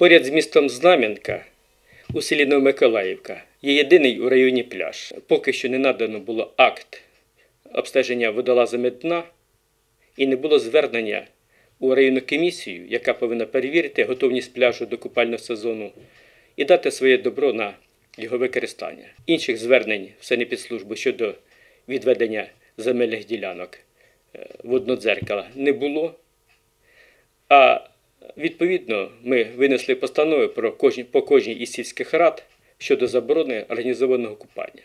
Поряд з містом Знам'янка у селі Новомиколаївка є єдиний у районі пляж. Поки що не надано було акт обстеження водолазами дна і не було звернення у районну комісію, яка повинна перевірити готовність пляжу до купального сезону і дати своє добро на його використання. Інших звернень в санепідслужбу щодо відведення земельних ділянок е, воднодзеркала не було. А відповідно ми винесли постанови про кожні, по кожній із сільських рад щодо заборони організованого купання.